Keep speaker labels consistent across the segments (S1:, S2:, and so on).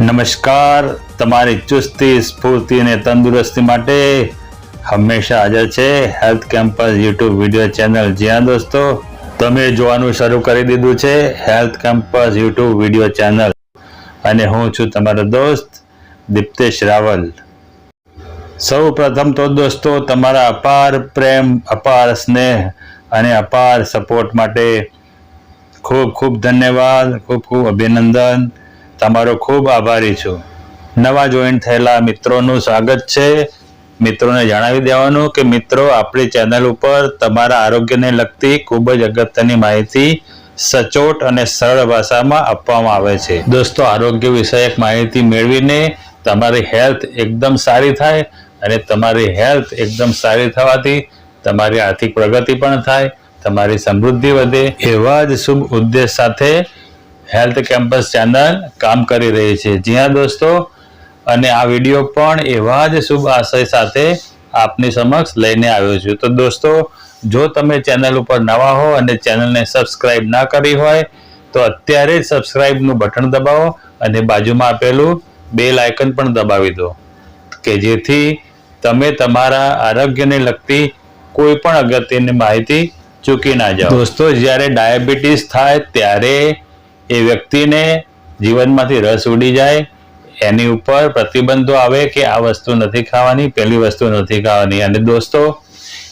S1: નમસ્કાર. તમારી ચુસ્તી, સ્ફૂર્તિ અને તંદુરસ્તી માટે હંમેશા હાજર છે health campus YouTube video channel જ્યાં દોસ્તો, તમે જોવાનું શરૂ કરી દીધું છે health campus YouTube video channel અને હું છું તમારો દોસ્ત દીપ્તેશ રાવલ. સૌ પ્રથમ તો દોસ્તો, તમારા અપાર પ્રેમ, અપાર સ્નેહ અને અપાર સપોર્ટ માટે ખૂબ ખૂબ ધન્યવાદ, ખૂબ ખૂબ અભિનંદન. તમારો ખૂબ આભારી છું. નવા જોઈન થયેલા મિત્રોનું સ્વાગત છે. મિત્રોને જણાવી દેવાનું કે મિત્રો, આપણી ચેનલ ઉપર તમારા આરોગ્યને લગતી ખૂબ જ અગત્યની માહિતી સચોટ અને સરળ ભાષામાં આપવામાં આવે છે. દોસ્તો, આરોગ્ય વિષયક માહિતી મેળવીને તમારી હેલ્થ એકદમ સારી થાય અને તમારી હેલ્થ એકદમ સારી થવાથી તમારી આર્થિક પ્રગતિ પણ થાય, તમારી સમૃદ્ધિ વધે એવા જ શુભ ઉદ્દેશ સાથે હેલ્થ કેમ્પસ ચેનલ કામ કરી રહી છે. જ્યાં દોસ્તો, અને આ વીડિયો પણ એવા જ શુભ આશય સાથે આપની સમક્ષ લઈને આવ્યો છું. તો દોસ્તો, જો તમે ચેનલ ઉપર નવા હો અને ચેનલને સબસ્ક્રાઇબ ના કરી હોય, તો અત્યારે જ સબસ્ક્રાઇબનું બટન દબાવો અને બાજુમાં આપેલું બેલ આઇકન પણ દબાવી દો, કે જેથી તમે તમારા આરોગ્યને લગતી કોઈ પણ અગત્યની માહિતી ચૂકી ના જાઓ. દોસ્તો, જ્યારે ડાયાબિટીસ થાય ત્યારે એ વ્યક્તિને જીવનમાંથી રસ ઉડી જાય, એની ઉપર પ્રતિબંધો આવે કે આ વસ્તુ નથી ખાવાની, પેલી વસ્તુ નથી ખાવાની. અને દોસ્તો,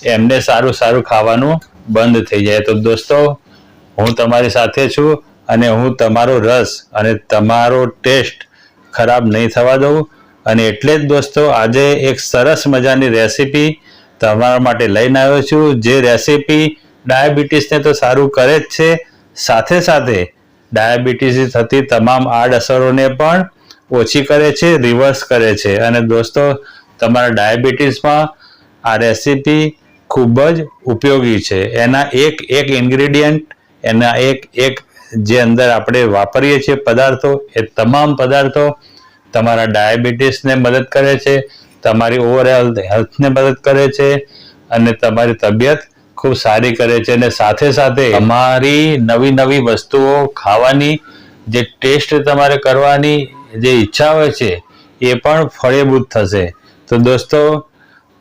S1: એમને સારું સારું ખાવાનું બંધ થઈ જાય. તો દોસ્તો, હું તમારી સાથે છું અને હું તમારો રસ અને તમારો ટેસ્ટ ખરાબ નહીં થવા દઉં. અને એટલે જ દોસ્તો, આજે એક સરસ મજાની રેસીપી તમારા માટે લઈને આવ્યો છું. જે રેસીપી ડાયાબિટીસને તો સારું કરે જ છે. સાથે સાથે ડાયાબિટીસથી થતી તમામ આડઅસરોને પણ ઓછી કરે છે રિવર્સ કરે છે. અને દોસ્તો, તમારા ડાયાબિટીસમાં આ રેસીપી ખૂબ જ ઉપયોગી છે. એના એક એક ઇન્ગ્રેડિયન્ટ એના એક એક જે અંદર આપણે વાપરીએ છીએ પદાર્થો, એ તમામ પદાર્થો તમારા ડાયાબિટીસને મદદ કરે છે, તમારી ઓવરઓલ હેલ્થને મદદ કરે છે, અને તમારી તબિયત ખૂબ સારી કરે છે અને સાથે સાથે અમારી નવી નવી વસ્તુઓ ખાવાની જે ટેસ્ટ તમારે કરવાની જે ઈચ્છા હોય છે, એ પણ ફળીભૂત થશે. તો દોસ્તો,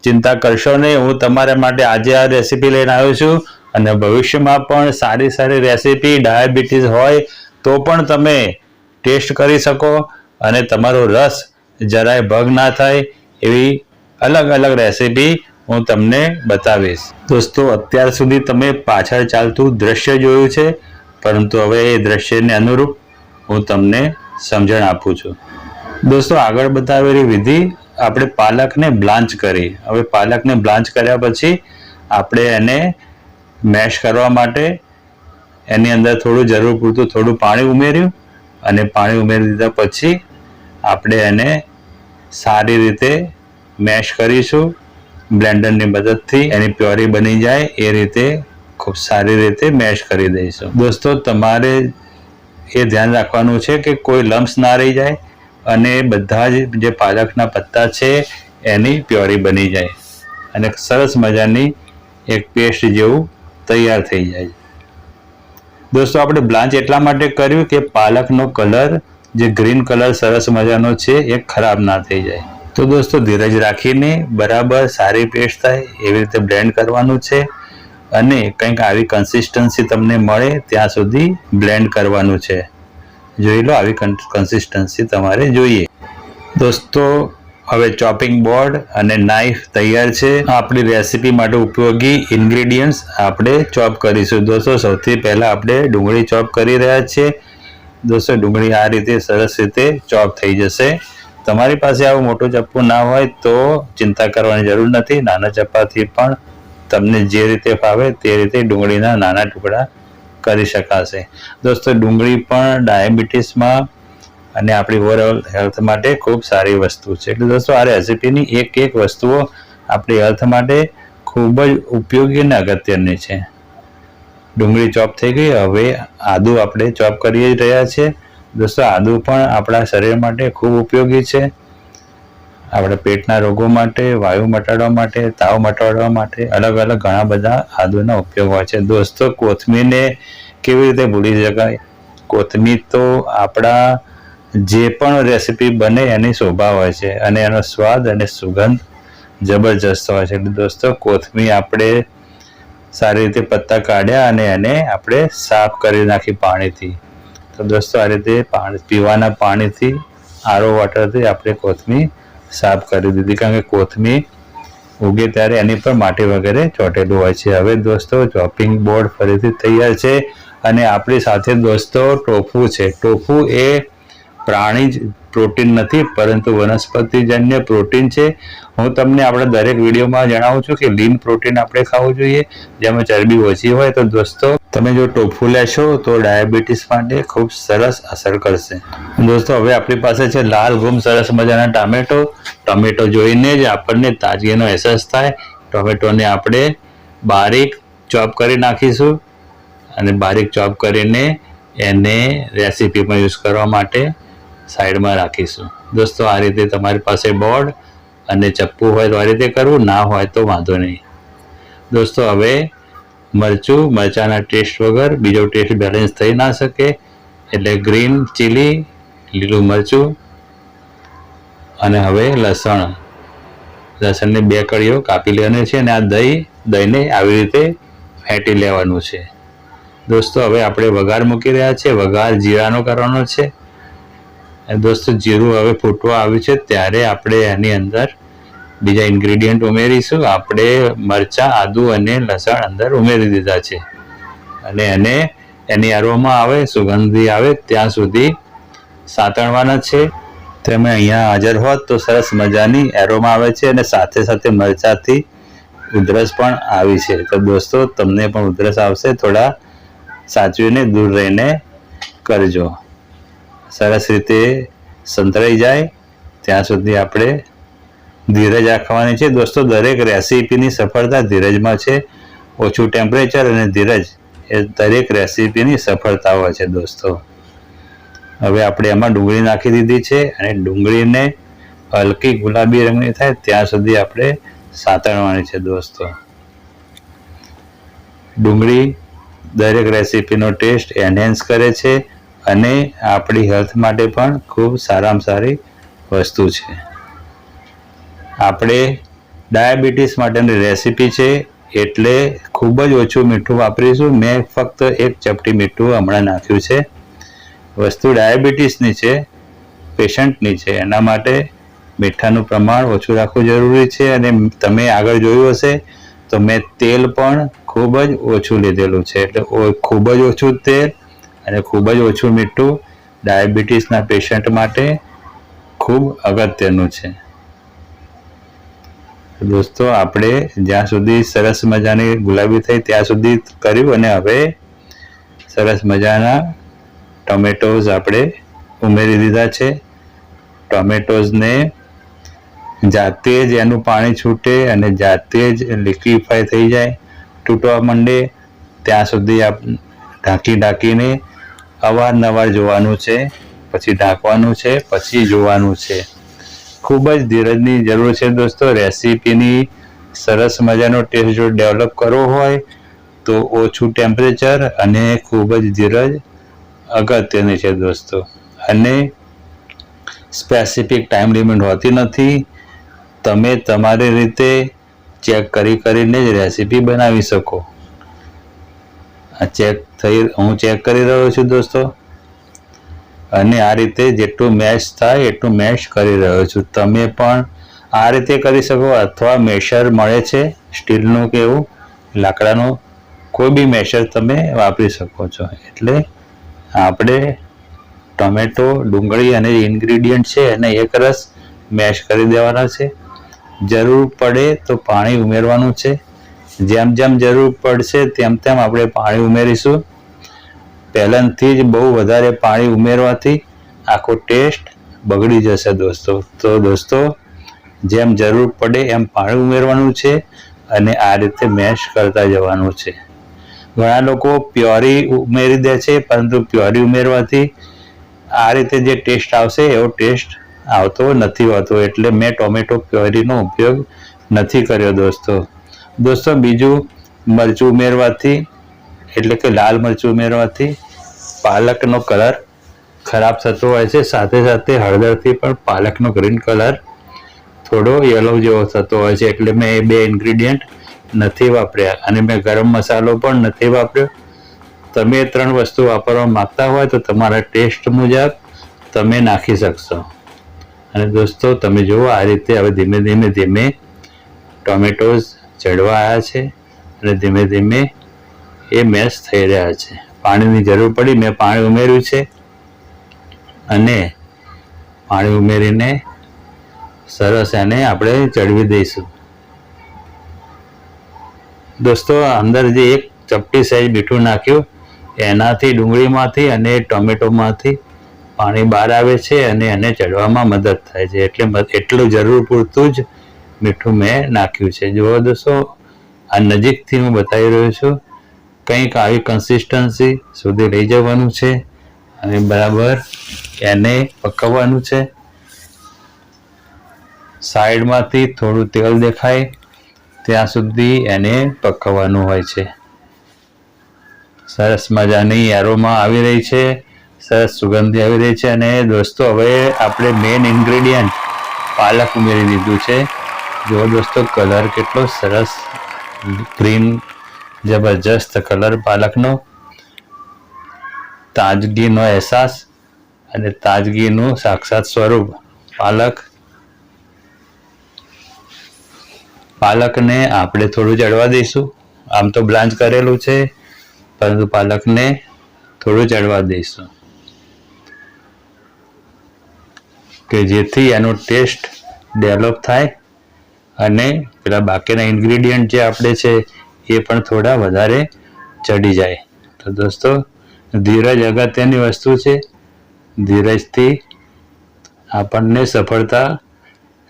S1: ચિંતા કરશો નહીં, હું તમારા માટે આજે આ રેસીપી લઈને આવ્યો છું અને ભવિષ્યમાં પણ સારી સારી રેસીપી ડાયાબિટીસ હોય તો પણ તમે ટેસ્ટ કરી શકો અને તમારો રસ જરાય ભગ ના થાય એવી અલગ અલગ રેસીપી હું તમને બતાવીશ. દોસ્તો, અત્યાર સુધી તમે પાછળ ચાલતું દ્રશ્ય જોયું છે, પરંતુ હવે એ દ્રશ્યને અનુરૂપ હું તમને સમજણ આપું છું. દોસ્તો, આગળ બતાવેલી વિધિ આપણે પાલકને બ્લાન્ચ કરી. હવે પાલકને બ્લાન્ચ કર્યા પછી આપણે એને મેશ કરવા માટે એની અંદર થોડું જરૂર પૂરતું થોડું પાણી ઉમેર્યું અને પાણી ઉમેરી દીધા પછી આપણે એને સારી રીતે મેશ કરીશું. બ્લેન્ડરની મદદથી એની પ્યોરી બની જાય, એ રીતે ખૂબ સારી રીતે મેશ કરી દઈશું. દોસ્તો, તમારે એ ધ્યાન રાખવાનું છે કે કોઈ લમ્સ ના રહી જાય અને બધા જ જે પાલકના પત્તા છે એની પ્યોરી બની જાય અને સરસ મજાની એક પેસ્ટ જેવું તૈયાર થઈ જાય. દોસ્તો, આપણે બ્લાન્ચ એટલા માટે કર્યું કે પાલકનો કલર, જે ગ્રીન કલર સરસ મજાનો છે, એ ખરાબ ના થઈ જાય. તો દોસ્તો ધીરજ રાખીને બરાબર સારી પેસ્ટ થાય, એવી રીતે બ્લેન્ડ કરવાનું છે અને કંઈક આવી કન્સિસ્ટન્સી તમને મળે ત્યાં સુધી બ્લેન્ડ કરવાનું છે. જોઈ લો આવી કન્સિસ્ટન્સી તમારે જોઈએ. દોસ્તો, હવે ચોપિંગ બોર્ડ અને નાઈફ તૈયાર છે. આપણી રેસીપી માટે ઉપયોગી ઇન્ગ્રેડિયન્ટ્સ આપણે ચોપ કરીશું. દોસ્તો, સૌથી પહેલાં આપણે ડુંગળી ચોપ કરી રહ્યા છીએ. દોસ્તો, ડુંગળી આ રીતે સરસ રીતે ચોપ થઈ જશે. તમારી પાસે આવું મોટું ચપ્પુ ના હોય તો ચિંતા કરવાની જરૂર નથી. નાના ચપ્પાથી પણ તમને જે રીતે ફાવે તે રીતે ડુંગળીના નાના ટુકડા કરી શકાશે. દોસ્તો, ડુંગળી પણ ડાયાબિટીસમાં અને આપણી ઓવરઓલ હેલ્થ માટે ખૂબ સારી વસ્તુ છે. એટલે દોસ્તો, આ રેસીપીની એક એક વસ્તુઓ આપણી હેલ્થ માટે ખૂબ જ ઉપયોગી અને અગત્યની છે. ડુંગળી ચોપ થઈ ગઈ. હવે આદુ આપણે ચોપ કરી રહ્યા છીએ. દોસ્તો, આદુ પણ આપણા શરીર માટે ખૂબ ઉપયોગી છે. આપણે પેટના રોગો માટે, વાયુ મટાડવા માટે, તાવ મટાડવા માટે અલગ અલગ ઘણા બધા આદુના ઉપયોગ હોય છે. દોસ્તો, કોથમીરને કેવી રીતે ભૂલી શકાય? કોથમીર તો આપણા જે પણ રેસીપી બને એની શોભા હોય છે અને એનો સ્વાદ અને સુગંધ જબરજસ્ત હોય છે. એટલે દોસ્તો, કોથમીર આપણે સારી રીતે પત્તા કાઢ્યા અને એને આપણે સાફ કરી નાખી પાણીથી. તો દોસ્તો આ રીતે પાણી, પીવાના પાણીથી, આરો વોટરથી આપણે કોથમીર સાફ કરી દીધી. કારણ કે કોથમીર ઉગે ત્યારે એની પર માટી વગેરે ચોટેલું હોય છે. હવે દોસ્તો ચોપિંગ બોર્ડ ફરીથી તૈયાર છે અને આપણી સાથે દોસ્તો ટોફુ છે. ટોફુ એ પ્રાણી જ, પ્રોટીન નથી, પરંતુ વનસ્પતિજન્ય પ્રોટીન છે. હું તમને આપણે દરેક વિડીયોમાં જણાવું છું કે લીન પ્રોટીન આપણે ખાવું જોઈએ. જેમાં ચરબી ઓછી હોય તો દોસ્તો તમે જો ટોફુ લેશો, તો ડાયાબિટીસ માટે ખૂબ સરસ અસર કરશે. દોસ્તો, હવે આપણી પાસે છે લાલ ગુમ સરસ મજાના ટામેટો. ટમેટો જોઈને જ આપણને તાજગીનો અહેસાસ થાય. ટોમેટોને આપણે બારીક ચોપ કરી નાખીશું અને બારીક ચોપ કરીને એને રેસીપીમાં યુઝ કરવા માટે સાઈડમાં રાખીશું. દોસ્તો, આ રીતે તમારી પાસે બોર્ડ અને ચપ્પુ હોય તો આ રીતે કરવું, ના હોય તો વાંધો નહીં. દોસ્તો, હવે મરચું, મરચાંના ટેસ્ટ વગર બીજો ટેસ્ટ બેલેન્સ થઈ ના શકે. એટલે ગ્રીન ચીલી લીલું મરચું અને હવે લસણ. લસણની બે કળીઓ કાપી લેવાની છે અને આ દહીં, દહીંને આવી રીતે ફેંટી લેવાનું છે. દોસ્તો, હવે આપણે વઘાર મૂકી રહ્યા છે વઘાર જીરાનો કરવાનો છે. દોસ્તો, જીરું હવે ફૂટવા આવ્યું છે. ત્યારે આપણે એની અંદર બીજા ઇન્ગ્રેડિયન્ટ ઉમેરીશું. આપણે મરચાં, આદુ અને લસણ અંદર ઉમેરી દીધા છે. અને એને, એની અરોમાં આવે, સુગંધી આવે, ત્યાં સુધી સાતણવાના છે. તમે અહીંયા હાજર હોત તો સરસ મજાની એરોમાં આવે છે અને સાથે સાથે મરચાંથી ઉધરસ પણ આવી છે. તો દોસ્તો, તમને પણ ઉધરસ આવશે. થોડા સાચવીને દૂર રહીને કરજો. સરસ રીતે સંતરાઈ જાય. ત્યાં સુધી આપણે ધીરજ રાખવાની છે. દોસ્તો, દરેક રેસીપીની સફળતા ધીરજમાં છે. ઓછું ટેમ્પરેચર અને ધીરજ એ દરેક રેસીપીની સફળતા હોય છે દોસ્તો. હવે આપણે એમાં ડુંગળી નાખી દીધી છે અને ડુંગળીને હલકી ગુલાબી રંગની થાય ત્યાં સુધી આપણે સાતળવાની છે દોસ્તો. ડુંગળી દરેક રેસીપીનો ટેસ્ટ એનહેન્સ કરે છે અને આપણી હેલ્થ માટે પણ ખૂબ સારામાં સારી વસ્તુ છે. આપણે ડાયાબિટીસ માટેની રેસીપી છે એટલે ખૂબ જ ઓછું મીઠું વાપરીશું. મેં ફક્ત એક ચપટી મીઠું હમણાં નાખ્યું છે. વસ્તુ ડાયાબિટીસની છે, પેશન્ટની છે. એના માટે મીઠાનું પ્રમાણ ઓછું રાખવું જરૂરી છે અને તમે આગળ જોયું હશે તો મેં તેલ પણ ખૂબ જ ઓછું લીધેલું છે. એટલે ખૂબ જ ઓછું તેલ અને ખૂબ જ ઓછું મીઠું ડાયાબિટીસના પેશન્ટ માટે ખૂબ અગત્યનું છે. દોસ્તો, આપણે જ્યાં સુધી સરસ મજાની ગુલાબી થઈ ત્યાં સુધી કર્યું અને હવે સરસ મજાના ટોમેટોઝ આપણે ઉમેરી દીધા છે. ટોમેટોઝને જાતે જ એનું પાણી છૂટે અને જાતે જ લિક્વિફાય થઈ જાય, તૂટવા માંડે. ત્યાં સુધી આપ ઢાંકી ઢાંકીને અવારનવાર જોવાનું છે, પછી ઢાંકવાનું છે, પછી જોવાનું છે. ખૂબ જ ધીરજની જરૂર છે દોસ્તો. રેસીપીની સરસ મજાનો ટેસ્ટ જો ડેવલપ કરવો હોય તો ઓછું ટેમ્પરેચર અને ખૂબ જ ધીરજ અગત્યની છે દોસ્તો. અને સ્પેસિફિક ટાઈમ લિમિટ હોતી નથી. તમે તમારી રીતે ચેક કરી કરીને જ રેસીપી બનાવી શકો. આ ચેક થઈ, હું ચેક કરી રહ્યો છું દોસ્તો. અને આ રીતે જેટલું મેશ થાય એટલું મેશ કરી રહ્યો છું. તમે પણ આ રીતે કરી શકો અથવા મેશર મળે છે, સ્ટીલનું કે એવું, લાકડાનું, કોઈ બી મેશર તમે વાપરી શકો છો. એટલે આપણે ટોમેટો, ડુંગળી અને ઇન્ગ્રીડિયન્ટ છે એને એક રસ મેશ કરી દેવાના છે. જરૂર પડે તો પાણી ઉમેરવાનું છે. જેમ જેમ જરૂર પડશે તેમ તેમ આપણે પાણી ઉમેરીશું. પહેલાંથી જ બહુ વધારે પાણી ઉમેરવાથી આખો ટેસ્ટ બગડી જશે દોસ્તો. તો દોસ્તો, જેમ જરૂર પડે એમ પાણી ઉમેરવાનું છે અને આ રીતે મેશ કરતા જવાનું છે. ઘણા લોકો પ્યોરી ઉમેરી દે છે, પરંતુ પ્યોરી ઉમેરવાથી આ રીતે જે ટેસ્ટ આવશે, એવો ટેસ્ટ આવતો નથી હોતો. એટલે મેં ટોમેટો પ્યોરીનો ઉપયોગ નથી કર્યો દોસ્તો. દોસ્તો, બીજું મરચું ઉમેરવાથી એટલે કે લાલ મરચું ઉમેરવાથી પાલકનો કલર ખરાબ થતો હોય છે. સાથે સાથે હળદરથી પણ પાલકનો ગ્રીન કલર થોડો યલો જેવો થતો હોય છે. એટલે મેં એ બે ઇન્ગ્રીડિયન્ટ નથી વાપર્યા અને મેં ગરમ મસાલો પણ નથી વાપર્યો. તમે ત્રણ વસ્તુ વાપરવા માંગતા હોય તો તમારા ટેસ્ટ મુજબ તમે નાખી શકશો. અને દોસ્તો, તમે જુઓ આ રીતે હવે ધીમે ધીમે ધીમે ટોમેટોઝ ચડવા આવ્યા છે અને ધીમે ધીમે એ મેશ થઈ રહ્યા છે. પાણીની જરૂર પડી, મેં પાણી ઉમેર્યું છે. અને પાણી ઉમેરીને સરસ એને આપણે ચડવી દઈશું. દોસ્તો, અંદર જે એક ચપટી સાઈઝ મીઠું નાખ્યું, એનાથી ડુંગળીમાંથી અને ટોમેટોમાંથી પાણી બહાર આવે છે અને એને ચડવામાં મદદ થાય છે. એટલે એટલું જરૂર પૂરતું જ મીઠું મેં નાખ્યું છે. જુઓ દોસ્તો, આ નજીકથી હું બતાવી રહ્યો છું. કંઈક આવી કન્સિસ્ટન્સી સુધી લઈ જવાનું છે અને બરાબર એને પકવવાનું છે. સાઈડમાંથી થોડું તેલ દેખાય, ત્યાં સુધી એને પકવવાનું હોય છે. સરસ મજાની એરોમાં આવી રહી છે, સરસ સુગંધી આવી રહી છે અને દોસ્તો, હવે આપણે મેઇન ઇન્ગ્રેડિયન્ટ પાલક ઉમેરી દીધું છે. જો દોસ્તો કલર કેટલો સરસ ગ્રીન જબરજસ્ત કલર પાલકનો, તાજગીનો અહેસાસ અને તાજગીનું સાક્ષાત સ્વરૂપ. પાલક, પાલકને આપણે થોડું જળવા દઈશું. આમ તો બ્લાન્ચ કરેલું છે, પરંતુ પાલકને થોડું જળવા દઈશું. કે જેથી એનો ટેસ્ટ ડેવલપ થાય અને પેલા બાકીના ઇન્ગ્રીડિયન્ટ જે આપણે છે એ પણ થોડા વધારે ચડી જાય. તો દોસ્તો, ધીરજ અગત્યની વસ્તુ છે. ધીરજથી આપણને સફળતા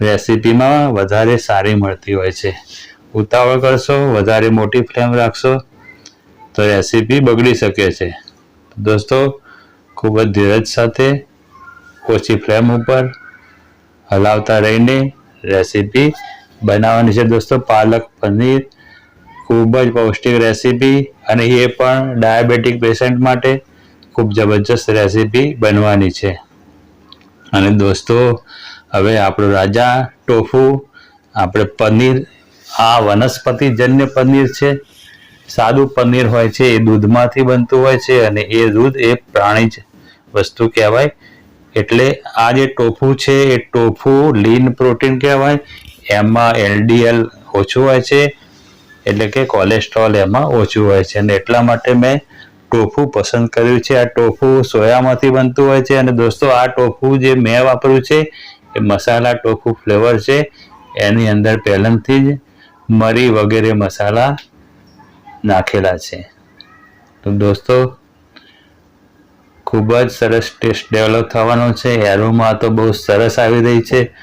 S1: રેસીપીમાં વધારે સારી મળતી હોય છે. ઉતાવળ કરશો, વધારે મોટી ફ્લેમ રાખશો, તો રેસીપી બગડી શકે છે. દોસ્તો, ખૂબ જ ધીરજ સાથે ઓછી ફ્લેમ ઉપર હલાવતા રહીને રેસીપી બનાવવાની છે. દોસ્તો, પાલક પનીર ખૂબ જ પૌષ્ટિક રેસીપી અને એ પણ ડાયાબિટીક પેશન્ટ માટે ખૂબ જબરજસ્ત રેસીપી બનવાની છે. અને દોસ્તો, હવે આપણો રાજા ટોફુ, આપણે પનીર, આ વનસ્પતિજન્ય પનીર છે. સાદું પનીર હોય છે, એ દૂધમાંથી બનતું હોય છે અને એ દૂધ એ પ્રાણી જ વસ્તુ કહેવાય. એટલે આ જે ટોફુ છે, એ ટોફુ લીન પ્રોટીન કહેવાય. એમાં એલડીએલ ઓછું હોય છે. એટલે કે કોલેસ્ટ્રોલ એમાં ઓછું હોય છે. અને એટલા માટે મેં ટોફુ પસંદ કર્યું છે. આ ટોફુ સોયામાંથી બનતું હોય છે. અને દોસ્તો, આ ટોફુ જે મેં વાપર્યું છે, એ મસાલા ટોફુ ફ્લેવર છે. એની અંદર પહેલાંથી જ મરી વગેરે મસાલા નાખેલા છે. તો દોસ્તો, ખૂબ જ સરસ ટેસ્ટ ડેવલપ થવાનો છે. એરોમાં તો બહુ સરસ આવી રહી છે.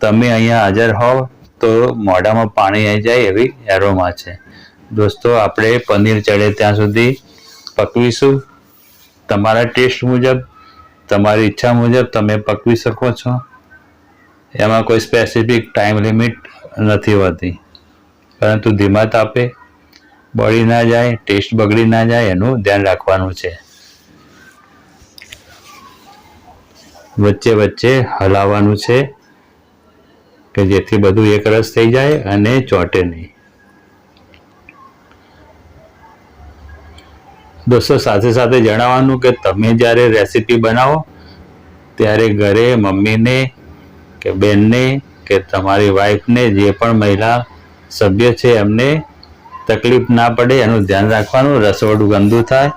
S1: તમે અહીંયા હાજર હોવ. તો મોઢામાં પાણી આવી જાય એવી એરોમાં છે. દોસ્તો, આપણે પનીર ચડે ત્યાં સુધી પકવીશું. તમારા ટેસ્ટ મુજબ, તમારી ઈચ્છા મુજબ તમે પકવી શકો છો. એમાં કોઈ સ્પેસિફિક ટાઈમ લિમિટ નથી હોતી. પરંતુ ધીમા તાપે બળી ના જાય ટેસ્ટ બગડી ના જાય એનું ધ્યાન રાખવાનું છે. વચ્ચે વચ્ચે હલાવવાનું છે. કે જેથી બધું એકરસ થઈ જાય અને ચોંટે નહીં. દોસ્તો, સાથે સાથે જણાવવાનું કે તમે જ્યારે રેસીપી બનાવો, ત્યારે ઘરે મમ્મીને કે બેનને કે તમારી વાઈફને જે પણ મહિલા સભ્ય છે એમને તકલીફ ના પડે, એનું ધ્યાન રાખવાનું રસોડું ગંદુ થાય,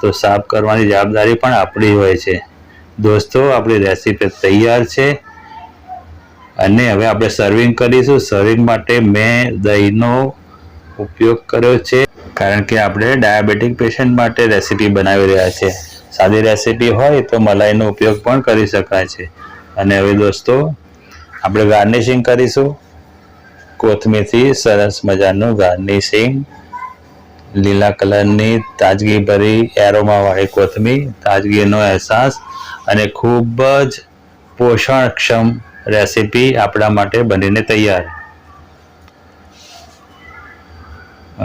S1: તો સાફ કરવાની જવાબદારી પણ આપણી હોય છે. દોસ્તો, આપણી રેસીપી તૈયાર છે. અને હવે આપણે સર્વિંગ કરીશું. સર્વિંગ માટે મેં દહીંનો ઉપયોગ કર્યો છે. કારણ કે આપણે ડાયાબિટીક પેશન્ટ માટે રેસીપી બનાવી રહ્યા છે. સાદી રેસીપી હોય તો મલાઈનો ઉપયોગ પણ કરી શકાય છે. અને હવે દોસ્તો, આપણે ગાર્નિશિંગ કરીશું. કોથમીરથી સરસ મજાનું ગાર્નિશિંગ લીલા કલરની તાજગી ભરી એરોમાવાળી કોથમીર. તાજગીનો અહેસાસ. અને ખૂબ જ પોષણક્ષમ રેસીપી આપણા માટે બનીને તૈયાર.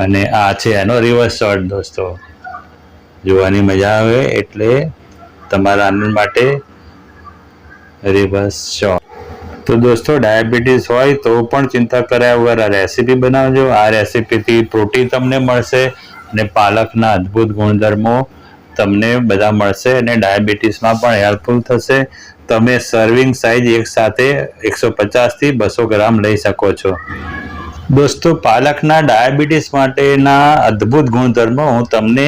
S1: અને આ છે એનો રિવર્સ શોટ દોસ્તો. જોવાની મજા આવે એટલે તમારા આનંદ માટે રિવર્સ શો તો દોસ્તો ડાયાબિટીસ હોય તો પણ ચિંતા કર્યા વગર આ રેસીપી બનાવજો. આ રેસીપીથી પ્રોટીન તમને મળશે અને પાલકના અદ્ભુત ગુણધર્મો તમને બધા મળશે અને ડાયાબિટીસમાં પણ હેલ્પફુલ થશે. તમે સર્વિંગ સાઇઝ એક સાથે એકસો પચાસથી બસો ગ્રામ લઈ શકો છો. દોસ્તો, પાલકના ડાયાબિટીસ માટેના અદ્ભુત ગુણધર્મો હું તમને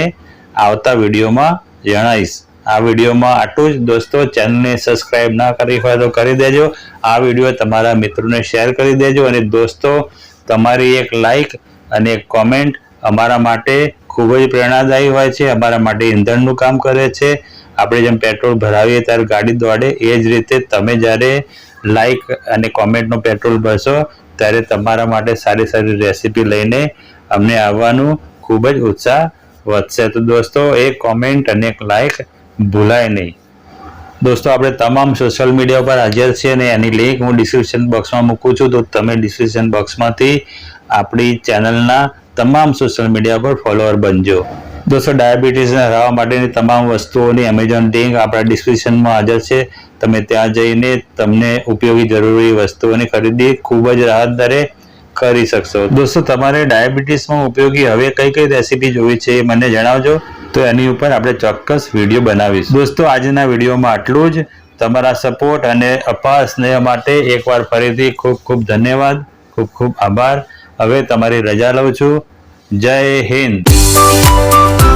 S1: આવતા વિડીયોમાં જણાવીશ. આ વિડીયોમાં આટલું જ. દોસ્તો ચેનલને સબસ્ક્રાઇબ ના કરી હોય તો કરી દેજો. આ વીડિયો તમારા મિત્રોને શેર કરી દેજો અને દોસ્તો, તમારી એક લાઈક અને એક કોમેન્ટ અમારા માટે ખૂબ જ પ્રેરણાદાયી હોય છે, અમારા માટે ઈંધણનું કામ કરે છે. આપણે જેમ પેટ્રોલ ભરાવીએ ત્યારે ગાડી દોડે, એ જ રીતે તમે જ્યારે લાઈક અને કોમેન્ટનું પેટ્રોલ ભરશો, ત્યારે તમારા માટે સારી સારી રેસીપી લઈને અમને આવવાનું ખૂબ જ ઉત્સાહ વધશે. તો દોસ્તો, એક કોમેન્ટ અને એક લાઇક ભૂલાય નહીં. દોસ્તો, આપણે તમામ સોશિયલ મીડિયા પર હાજર છીએ અને એની લિંક હું ડિસ્ક્રિપ્શન બોક્સમાં મૂકું છું. તો તમે ડિસ્ક્રિપ્શન બોક્સમાંથી આપણી ચેનલના તમામ સોશિયલ મીડિયા પર ફોલોઅર બનજો. દોસ્તો, ડાયાબિટીસને હરાવવા માટેની તમામ વસ્તુઓની એમેઝોન લિંક આપણા ડિસ્ક્રિપ્શનમાં હાજર છે. તમે ત્યાં જઈને તમને ઉપયોગી જરૂરી વસ્તુઓની ખરીદી ખૂબ જ રાહત દરે કરી શકશો. દોસ્તો, તમારે ડાયાબિટીસમાં ઉપયોગી હવે કઈ કઈ રેસીપી જોવી છે એ મને જણાવજો. તો એની ઉપર આપણે ચોક્કસ વીડિયો બનાવીશું. દોસ્તો, આજના વિડીયોમાં આટલું જ. તમારા સપોર્ટ અને અપાર સ્નેહ માટે એકવાર ફરીથી ખૂબ ખૂબ ધન્યવાદ. ખૂબ ખૂબ આભાર. હવે તમારી રજા લઉં છું. જય હિન્દ. Música